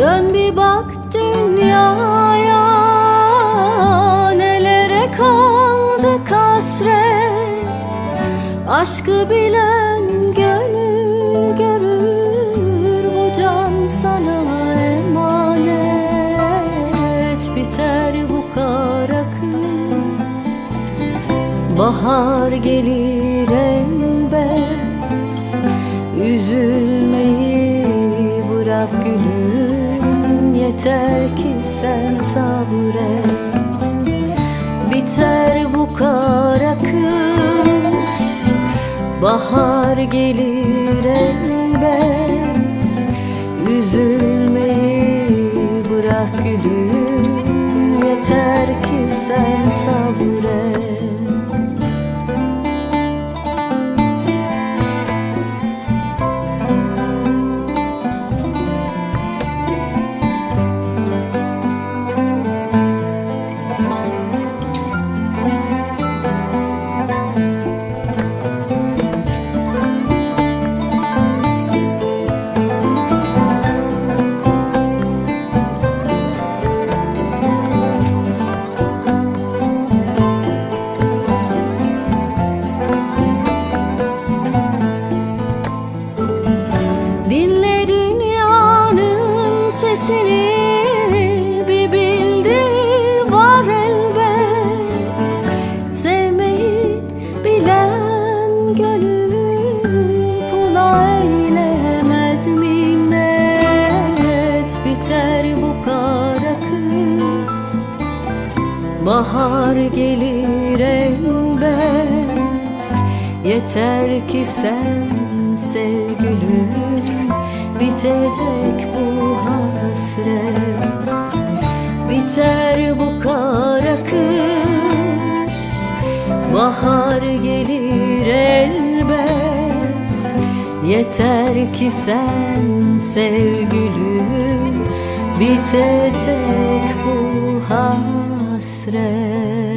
Dön bir bak dünyaya Nelere kaldı kasret? Aşkı bilen gönül görür Bu can sana emanet. Biter bu kara kış. Bahar gelir elbet. Üzülme Yeter ki sen sabret. Biter bu kara kış Bahar gelir elbet. Üzülmeyi bırak gülüm. Yeter ki sen sabret sesini Bir bildiği var elbet. Sevmeyi bilen gönül Pula eylemez minnet. Biter bu kara kış Bahar gelir elbet. Yeter ki sen sevgülüm Bitecek bu hasret. Biter bu kara kış. Bahar gelir elbet. Yeter ki sen sevgülüm. Bitecek bu hasret